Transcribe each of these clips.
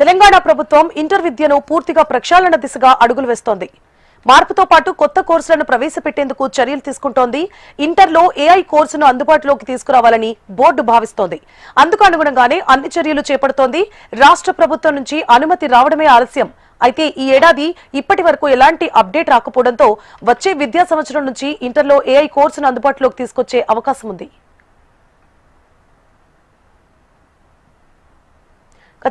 తెలంగాణ ప్రభుత్వం ఇంటర్ విద్యను పూర్తిగా ప్రక్షాళన దిశగా అడుగులు వేస్తోంది. మార్పుతో పాటు కొత్త కోర్సులను ప్రవేశపెట్టేందుకు చర్యలు తీసుకుంటోంది. ఇంటర్లో ఏఐ కోర్సును అందుబాటులోకి తీసుకురావాలని బోర్డు భావిస్తోంది. అందుకు అనుగుణంగానే అన్ని చర్యలు చేపడుతోంది. రాష్ట్ర ప్రభుత్వం నుంచి అనుమతి రావడమే ఆలస్యం. అయితే ఈ ఏడాది ఇప్పటి వరకు ఎలాంటి అప్డేట్ రాకపోవడంతో వచ్చే విద్యా సంవత్సరం నుంచి ఇంటర్లో ఏఐ కోర్సును అందుబాటులోకి తీసుకొచ్చే అవకాశం ఉంది.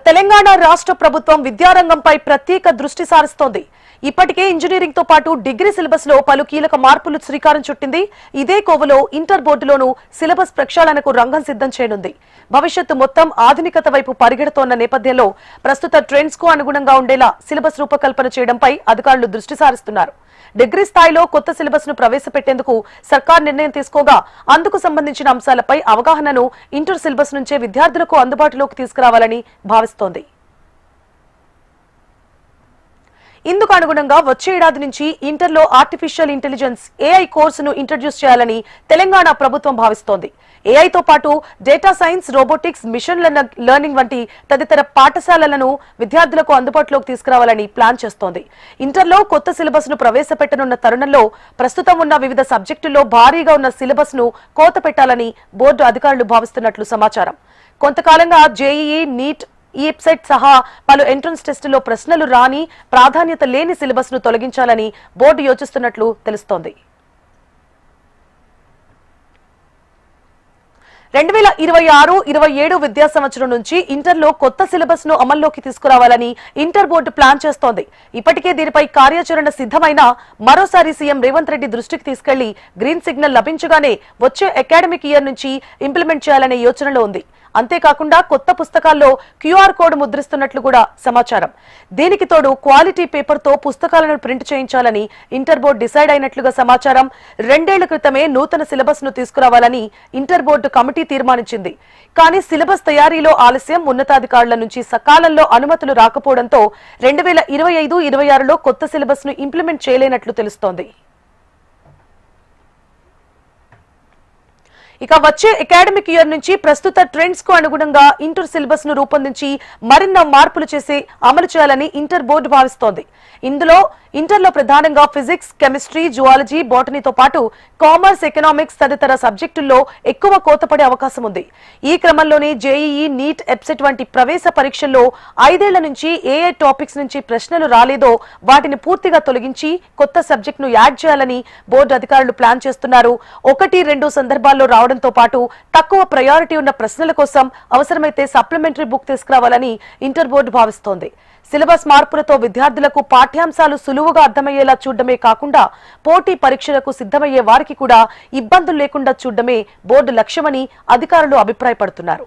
తెలంగాణ రాష్ట్ర ప్రభుత్వం విద్యారంగంపై ప్రత్యేక దృష్టి సారిస్తోంది. ఇప్పటికే ఇంజనీరింగ్తో పాటు డిగ్రీ సిలబస్లో పలు కీలక మార్పులు శ్రీకారం చుట్టింది. ఇదే కోవలో ఇంటర్ బోర్డులోనూ సిలబస్ ప్రక్షాళనకు రంగం సిద్ధం చేయనుంది. భవిష్యత్తు మొత్తం ఆధునికత వైపు పరిగెడుతోన్న నేపథ్యంలో ప్రస్తుత ట్రెండ్స్కు అనుగుణంగా ఉండేలా సిలబస్ రూపకల్పన చేయడంపై అధికారులు దృష్టి సారిస్తున్నారు. డిగ్రీ స్థాయిలో కొత్త సిలబస్ను ప్రవేశపెట్టేందుకు సర్కార్ నిర్ణయం తీసుకోగా అందుకు సంబంధించిన అంశాలపై అవగాహనను ఇంటర్ సిలబస్ నుంచే విద్యార్థులకు అందుబాటులోకి తీసుకురావాలని భావిస్తోంది. ఇందుకు అనుగుణంగా వచ్చే ఏడాది నుంచి ఇంటర్లో ఆర్టిఫిషియల్ ఇంటెలిజెన్స్ ఏఐ కోర్సును ఇంట్రడ్యూస్ చేయాలని తెలంగాణ ప్రభుత్వం భావిస్తోంది. ఏఐతో పాటు data science robotics machine learning వంటి తదితర పాఠశాలలను విద్యార్థులకు అందుబాటులోకి తీసుకురావాలని ప్లాన్ చేస్తోంది. ఇంటర్లో కొత్త సిలబస్ను ప్రవేశపెట్టనున్న తరుణంలో ప్రస్తుతం ఉన్న వివిధ సబ్జెక్టుల్లో భారీగా ఉన్న సిలబస్ను కోత పెట్టాలని బోర్డు అధికారులు భావిస్తున్నట్లు సమాచారం. కొంతకాలంగా జేఈఈ నీట్ ఈ వెబ్సైట్ సహా పలు ఎంట్రన్స్ టెస్టులో ప్రశ్నలు రాని ప్రాధాన్యత లేని సిలబస్ను తొలగించాలని బోర్డు యోచిస్తున్నట్లు తెలుస్తోంది. రెండు వేల ఇరవై ఆరు ఇరవై ఏడు విద్యా సంవత్సరం నుంచి ఇంటర్లో కొత్త సిలబస్ను అమల్లోకి తీసుకురావాలని ఇంటర్ బోర్డు ప్లాన్ చేస్తోంది. ఇప్పటికే దీనిపై కార్యాచరణ సిద్ధమైన మరోసారి సీఎం రేవంత్ రెడ్డి దృష్టికి తీసుకెళ్ళి గ్రీన్ సిగ్నల్ లభించగానే వచ్చే అకాడమిక్ ఇయర్ నుంచి ఇంప్లిమెంట్ చేయాలనే యోచనలో ఉంది. అంతేకాకుండా కొత్త పుస్తకాల్లో క్యూఆర్ కోడ్ ముద్రిస్తున్నట్లు కూడా సమాచారం. దీనికి తోడు క్వాలిటీ పేపర్తో పుస్తకాలను ప్రింట్ చేయించాలని ఇంటర్ బోర్డు డిసైడ్ అయినట్లుగా సమాచారం. రెండేళ్ళ క్రితమే నూతన సిలబస్ను తీసుకురావాలని ఇంటర్ బోర్డు కమిటీ తీర్మానించింది. కానీ సిలబస్ తయారీలో ఆలస్యం ఉన్నతాధికారుల నుంచి సకాలంలో అనుమతులు రాకపోవడంతో రెండు వేల ఇరవై ఐదు ఇరవై ఆరులో కొత్త సిలబస్ను ఇంప్లిమెంట్ చేయలేనట్లు తెలుస్తోంది. ఇక వచ్చే అకాడమిక్ ఇయర్ నుంచి ప్రస్తుత ట్రెండ్స్కు అనుగుణంగా ఇంటర్ సిలబస్ను రూపొందించి మరిన్న మార్పులు చేసి అమలు చేయాలని ఇంటర్ బోర్డు భావిస్తోంది. ఇందులో ఇంటర్లో ప్రధానంగా ఫిజిక్స్ కెమిస్ట్రీ జువాలజీ బాటనీతో పాటు కామర్స్ ఎకనామిక్స్ తదితర సబ్జెక్టుల్లో ఎక్కువ కోతపడే అవకాశం ఉంది. ఈ క్రమంలోనే జేఈఈ నీట్ ఎప్సెట్ వంటి ప్రవేశ పరీక్షల్లో ఐదేళ్ళ నుంచి ఏ ఏ టాపిక్స్ నుంచి ప్రశ్నలు రాలేదో వాటిని పూర్తిగా తొలగించి కొత్త సబ్జెక్ట్ను యాడ్ చేయాలని బోర్డు అధికారులు ప్లాన్ చేస్తున్నారు. ఒకటి రెండు సందర్భాల్లో రావడంతో పాటు తక్కువ ప్రయారిటీ ఉన్న ప్రశ్నల కోసం అవసరమైతే సప్లిమెంటరీ బుక్ తీసుకురావాలని ఇంటర్ బోర్డు భావిస్తోంది. సిలబస్ మార్పులతో విద్యార్థులకు పాఠ్యాంశాలు సులువుగా అర్థమయ్యేలా చూడడమే కాకుండా పోటీ పరీక్షలకు సిద్ధమయ్యే వారికి కూడా ఇబ్బందులు లేకుండా చూడడమే బోర్డు లక్ష్యమని అధికారులు అభిప్రాయపడుతున్నారు.